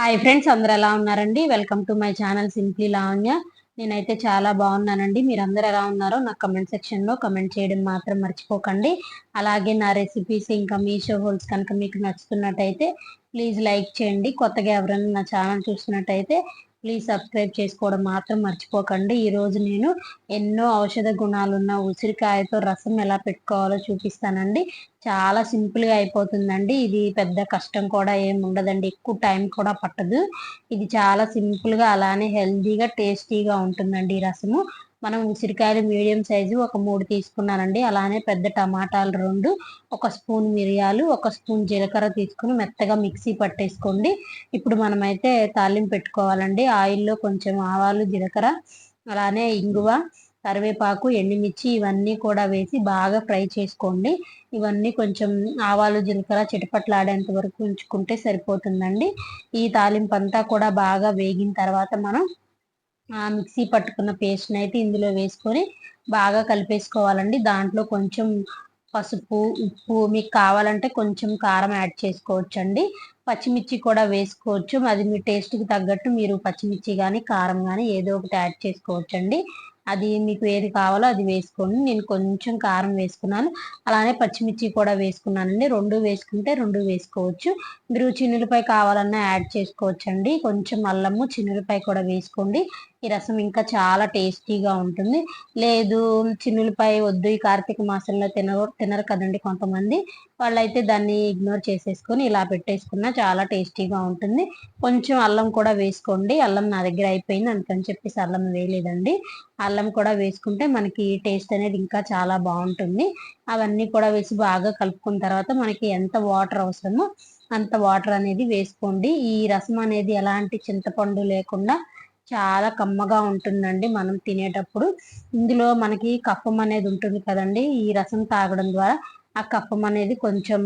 Hi friends అందరు ఎలా ఉన్నారండి? Welcome to my channel simply Lavanya నేనైతే చాలా బాగున్నానండి. మీరు అందరు ఎలా ఉన్నారో నాకు కమెంట్ సెక్షన్లో కమెంట్ చేయడం మాత్రం మర్చిపోకండి. అలాగే నా రెసిపీస్ ఇంకా మీషో హోల్స్ కనుక మీకు నచ్చుతున్నట్టయితే ప్లీజ్ లైక్ చేయండి. కొత్తగా ఎవరైనా నా ఛానల్ చూసినట్టయితే ప్లీజ్ సబ్స్క్రైబ్ చేసుకోవడం మాత్రం మర్చిపోకండి. ఈరోజు నేను ఎన్నో ఔషధ గుణాలున్న ఉసిరికాయతో రసం ఎలా పెట్టుకోవాలో చూపిస్తానండి. చాలా సింపుల్గా అయిపోతుందండి. ఇది పెద్ద కష్టం కూడా ఏమి ఉండదండి. ఎక్కువ టైం కూడా పట్టదు. ఇది చాలా సింపుల్గా అలానే హెల్తీగా టేస్టీగా ఉంటుందండి ఈ రసము. మనం ఉసిరికాయలు మీడియం సైజు ఒక మూడు తీసుకున్నానండి. అలానే పెద్ద టమాటాలు రెండు ఒక స్పూన్ మిరియాలు ఒక స్పూన్ జీలకర్ర తీసుకుని మెత్తగా మిక్సీ పట్టేసుకోండి. ఇప్పుడు మనమైతే తాలింపు పెట్టుకోవాలండి. ఆయిల్లో కొంచెం ఆవాలు జీలకర్ర అలానే ఇంగువ కరివేపాకు ఎండుమిర్చి ఇవన్నీ కూడా వేసి బాగా ఫ్రై చేసుకోండి. ఇవన్నీ కొంచెం ఆవాలు జీలకర్ర చిటపట్లాడేంత వరకు ఉంచుకుంటే సరిపోతుందండి. ఈ తాలింపు అంతా కూడా బాగా వేగిన తర్వాత మనం మిక్సీ పట్టుకున్న పేస్ట్ని అయితే ఇందులో వేసుకొని బాగా కలిపేసుకోవాలండి. దాంట్లో కొంచెం పసుపు ఉప్పు మీకు కావాలంటే కొంచెం కారం యాడ్ చేసుకోవచ్చండి. పచ్చిమిర్చి కూడా వేసుకోవచ్చు. అది మీ టేస్ట్కి తగ్గట్టు మీరు పచ్చిమిర్చి కానీ కారం కానీ ఏదో ఒకటి యాడ్ చేసుకోవచ్చండి. అది మీకు ఏది కావాలో అది వేసుకోండి. నేను కొంచెం కారం వేసుకున్నాను. అలానే పచ్చిమిర్చి కూడా వేసుకున్నానండి. రెండు వేసుకుంటే రెండు వేసుకోవచ్చు. మీరు చిన్నులపై కావాలన్నా యాడ్ చేసుకోవచ్చండి. కొంచెం అల్లము చిన్నులపై కూడా వేసుకోండి. ఈ రసం ఇంకా చాలా టేస్టీగా ఉంటుంది. లేదు చిన్నులపై వద్దు. ఈ కార్తీక మాసంలో తినరు తినరు కదండి కొంతమంది. వాళ్ళైతే దాన్ని ఇగ్నోర్ చేసేసుకొని ఇలా పెట్టేసుకున్నా చాలా టేస్టీగా ఉంటుంది. కొంచెం అల్లం కూడా వేసుకోండి. అల్లం నా దగ్గర అయిపోయింది. అందుకని చెప్పేసి అల్లం వేయలేదండి. అల్లం కూడా వేసుకుంటే మనకి టేస్ట్ అనేది ఇంకా చాలా బాగుంటుంది. అవన్నీ కూడా వేసి బాగా కలుపుకున్న తర్వాత మనకి ఎంత వాటర్ అవసరమో అంత వాటర్ అనేది వేసుకోండి. ఈ రసం అనేది ఎలాంటి చింతపండు లేకుండా చాలా కమ్మగా ఉంటుందండి మనం తినేటప్పుడు. ఇందులో మనకి కఫం అనేది ఉంటుంది కదండి. ఈ రసం తాగడం ద్వారా ఆ కఫం అనేది కొంచెం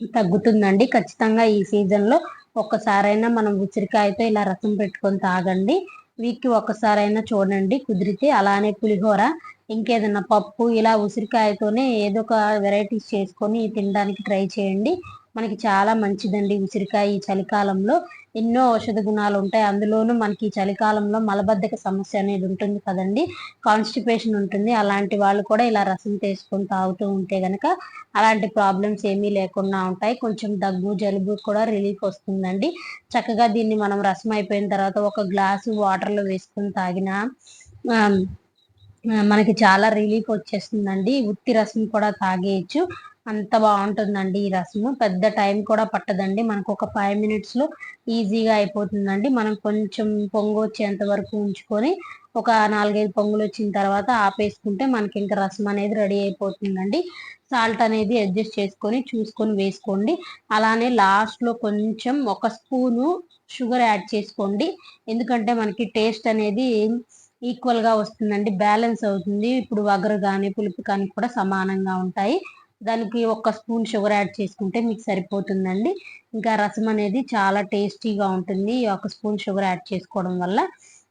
తగ్గుతుందండి. ఖచ్చితంగా ఈ సీజన్లో ఒక్కసారైనా మనం ఉసిరికాయతో ఇలా రసం పెట్టుకొని తాగండి. వీక్కి ఒక్కసారైనా చూడండి. కుదిరితే అలానే పులిహోర ఇంకేదన్నా పప్పు ఇలా ఉసిరికాయతోనే ఏదో ఒక వెరైటీస్ చేసుకొని తినడానికి ట్రై చేయండి. మనకి చాలా మంచిదండి ఉసిరికాయ ఈ చలికాలంలో. ఎన్నో ఔషధ గుణాలు ఉంటాయి. అందులోనూ మనకి చలికాలంలో మలబద్ధక సమస్య అనేది ఉంటుంది కదండి. కాన్స్టిపేషన్ ఉంటుంది. అలాంటి వాళ్ళు కూడా ఇలా రసం తీసుకొని తాగుతూ ఉంటే గనక అలాంటి ప్రాబ్లమ్స్ ఏమీ లేకుండా ఉంటాయి. కొంచెం దగ్గు జలుబు కూడా రిలీఫ్ వస్తుందండి. చక్కగా దీన్ని మనం రసం అయిపోయిన తర్వాత ఒక గ్లాసు వాటర్లో వేసుకొని తాగిన మనకి చాలా రిలీఫ్ వచ్చేస్తుందండి. ఉత్తి రసం కూడా తాగేయచ్చు. అంత బాగుంటుందండి ఈ రసము. పెద్ద టైం కూడా పట్టదండి. మనకు ఒక ఫైవ్ మినిట్స్లో ఈజీగా అయిపోతుందండి. మనం కొంచెం పొంగు వచ్చేంత వరకు ఉంచుకొని ఒక నాలుగైదు పొంగులు వచ్చిన తర్వాత ఆపేసుకుంటే మనకి ఇంకా రసం అనేది రెడీ అయిపోతుందండి. సాల్ట్ అనేది అడ్జస్ట్ చేసుకొని చూసుకొని వేసుకోండి. అలానే లాస్ట్లో కొంచెం ఒక స్పూను షుగర్ యాడ్ చేసుకోండి. ఎందుకంటే మనకి టేస్ట్ అనేది ఈక్వల్గా వస్తుందండి. బ్యాలెన్స్ అవుతుంది. ఇప్పుడు వగరు కానీ పులుపు కానీ కూడా సమానంగా ఉంటాయి. దానికి ఒక స్పూన్ షుగర్ యాడ్ చేసుకుంటే మీకు సరిపోతుందండి. ఇంకా రసం అనేది చాలా టేస్టీగా ఉంటుంది. ఒక స్పూన్ షుగర్ యాడ్ చేసుకోవడం వల్ల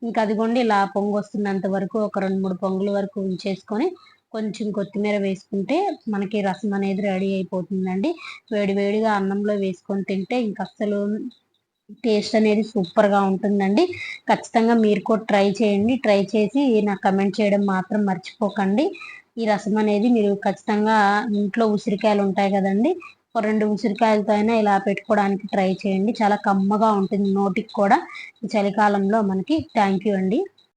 ఇంకా అదిగోండి ఇలా పొంగు వస్తున్నంత వరకు ఒక రెండు మూడు పొంగుల వరకు ఉంచేసుకొని కొంచెం కొత్తిమీర వేసుకుంటే మనకి రసం అనేది రెడీ అయిపోతుందండి. వేడి వేడిగా అన్నంలో వేసుకొని తింటే ఇంకా అస్సలు టేస్ట్ అనేది సూపర్గా ఉంటుందండి. ఖచ్చితంగా మీరు కూడా ట్రై చేయండి. ట్రై చేసి నాకు కమెంట్ చేయడం మాత్రం మర్చిపోకండి. ఈ రసం అనేది మీరు ఖచ్చితంగా ఇంట్లో ఉసిరికాయలు ఉంటాయి కదండి. ఒక రెండు ఉసిరికాయలతో అయినా ఇలా పెట్టుకోవడానికి ట్రై చేయండి. చాలా కమ్మగా ఉంటుంది నోటికి కూడా. చలికాలంలో మనకి థ్యాంక్ యూ అండి.